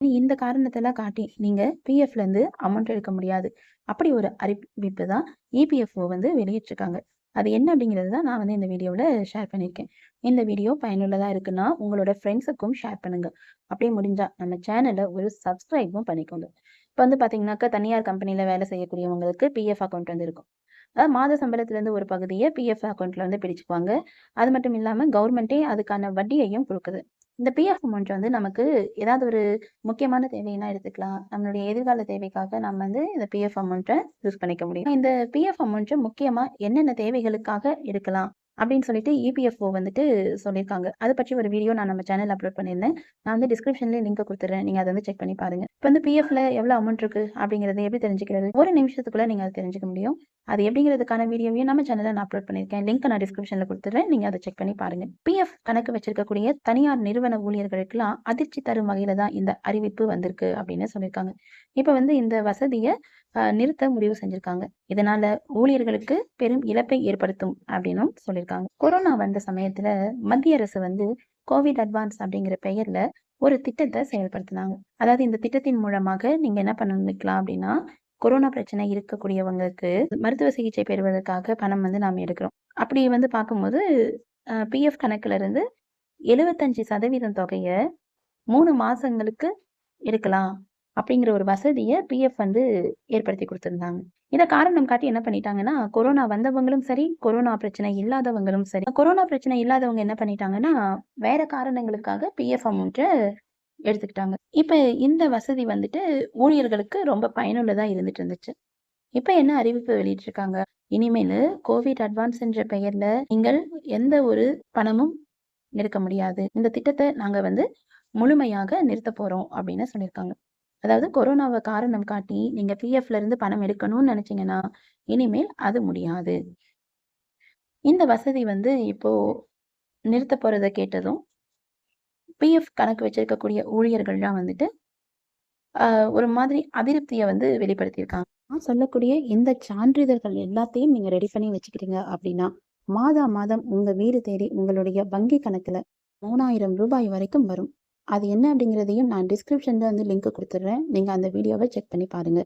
இந்த காரணத்தெல்லாம் காட்டி நீங்க பிஎஃப்ல இருந்து அமௌண்ட் எடுக்க முடியாது. அப்படி ஒரு அறிவிப்பு தான் இபிஎஃப்ஓ வந்து வெளியிட்டிருக்காங்க. அது என்ன அப்படிங்கிறது தான் நான் வந்து இந்த வீடியோவில் ஷேர் பண்ணியிருக்கேன். இந்த வீடியோ பயனுள்ளதாக இருக்குன்னா உங்களோட ஃப்ரெண்ட்ஸுக்கும் ஷேர் பண்ணுங்க. அப்படியே முடிஞ்சால் நம்ம சேனலை ஒரு சப்ஸ்கிரைபும் பண்ணிக்கோங்க. இப்போ வந்து பார்த்தீங்கன்னாக்கா தனியார் கம்பெனியில் வேலை செய்யக்கூடியவங்களுக்கு பிஎஃப் அக்கௌண்ட் வந்து இருக்கும். அதாவது மாத சம்பளத்துலேருந்து ஒரு பகுதியை பிஎஃப் அக்கௌண்ட்டில் வந்து பிடிச்சிக்குவாங்க அது மட்டும் இல்லாமல் கவர்மெண்ட்டே அதுக்கான வட்டியையும் கொடுக்குது. இந்த பிஎஃப் அமௌண்ட் வந்து நமக்கு ஏதாவது ஒரு முக்கியமான தேவைன்னா எடுத்துக்கலாம். நம்மளுடைய எதிர்கால தேவைக்காக நம்ம வந்து இந்த பிஎஃப் அமௌண்ட்டை யூஸ் பண்ணிக்க முடியும். இந்த பிஎஃப் அமௌண்ட்டை முக்கியமாக என்னென்ன தேவைகளுக்காக எடுக்கலாம் அப்படின்னு சொல்லிட்டு இபிஎஃப்ஓ வந்துட்டு சொல்லியிருக்காங்க. அதை பற்றி ஒரு வீடியோ நான் நம்ம சேனல் அப்லோட் பண்ணியிருந்தேன். நான் வந்து டிஸ்கிரிப்ஷன்லேயே லிங்க் கொடுத்துறேன். நீங்கள் அதை வந்து செக் பண்ணி பாருங்க. இப்போ வந்து பிஎஃப்ல எவ்வளோ அமௌண்ட் இருக்கு அப்படிங்கிறது எப்படி தெரிஞ்சுக்கிறது? ஒரு நிமிஷத்துக்குள்ள நீங்கள் அதை தெரிஞ்சுக்க முடியும். அது எப்படிங்கிறதுக்கான வீடியோவையும் நம்ம சேனலில் நான் அப்லோட் பண்ணியிருக்கேன். லிங்க் நான் டிஸ்கிரிப்ஷனில் கொடுத்துறேன் நீங்கள் அதை செக் பண்ணி பாருங்க. பிஎஃப் கணக்கு வச்சிருக்கக்கூடிய தனியார் நிறுவன ஊழியர்களுக்கெல்லாம் அதிர்ச்சி தரும் வகையில் தான் இந்த அறிவிப்பு வந்திருக்கு அப்படின்னு சொல்லியிருக்காங்க. இப்போ வந்து இந்த வசதியை நிறுத்த முடிவு செஞ்சிருக்காங்க. இதனால ஊழியர்களுக்கு பெரும் இழப்பை ஏற்படுத்தும் அப்படின்னும் சொல்லியிருக்காங்க. கொரோனா வந்த சமயத்துல மத்திய அரசு வந்து கோவிட் அட்வான்ஸ் அப்படிங்கிற பெயர்ல ஒரு திட்டத்தை செயல்படுத்தினாங்க. அதாவது இந்த திட்டத்தின் மூலமாக நீங்க என்ன பண்ணிக்கலாம் அப்படின்னா கொரோனா பிரச்சனை இருக்கக்கூடியவங்களுக்கு மருத்துவ சிகிச்சை பெறுவதற்காக பணம் வந்து நாம் எடுக்கிறோம். அப்படி வந்து பார்க்கும்போது பிஎஃப் கணக்குல இருந்து எழுபத்தஞ்சு சதவீதம் தொகையை மூணு மாசங்களுக்கு எடுக்கலாம் அப்படிங்கிற ஒரு வசதியை பிஎஃப் வந்து ஏற்படுத்தி கொடுத்துருந்தாங்க. இதை காரணம் காட்டி என்ன பண்ணிட்டாங்கன்னா கொரோனா வந்தவங்களும் சரி கொரோனா பிரச்சனை இல்லாதவங்களும் சரி. கொரோனா பிரச்சனை இல்லாதவங்க என்ன பண்ணிட்டாங்கன்னா வேற காரணங்களுக்காக பிஎஃப் அமௌண்ட்டை எடுத்துக்கிட்டாங்க. இப்போ இந்த வசதி வந்துட்டு ஊழியர்களுக்கு ரொம்ப பயனுள்ளதாக இருந்துட்டு இருந்துச்சு. இப்போ என்ன அறிவிப்பு வெளியிட்டிருக்காங்க? இனிமேல் கோவிட் அட்வான்ஸ் என்ற பெயர்ல நீங்கள் எந்த ஒரு பணமும் எடுக்க முடியாது. இந்த திட்டத்தை நாங்க வந்து முழுமையாக நிறுத்த போறோம் அப்படின்னு சொல்லியிருக்காங்க. அதாவது கொரோனாவை காரணம் காட்டி நீங்க பிஎஃப்ல இருந்து பணம் எடுக்கணும்னு நினைச்சீங்கன்னா இனிமேல் அது முடியாது. இந்த வசதி வந்து இப்போ நிறுத்த போறதை கேட்டதும் பிஎஃப் கணக்கு வச்சிருக்கக்கூடிய ஊழியர்கள்லாம் வந்துட்டு ஒரு மாதிரி அதிருப்தியை வந்து வெளிப்படுத்தியிருக்காங்க. நான் சொல்லக்கூடிய இந்த சான்றிதழ்கள் எல்லாத்தையும் நீங்கள் ரெடி பண்ணி வச்சுக்கிறீங்க அப்படின்னா மாதா மாதம் உங்கள் வீடு தேடி உங்களுடைய வங்கி கணக்கில் மூணாயிரம் ரூபாய் வரைக்கும் வரும். அது என்ன அப்படிங்கிறதையும் நான் டிஸ்கிரிப்ஷனில் வந்து லிங்க் கொடுத்துட்றேன். நீங்கள் அந்த வீடியோவை செக் பண்ணி பாருங்கள்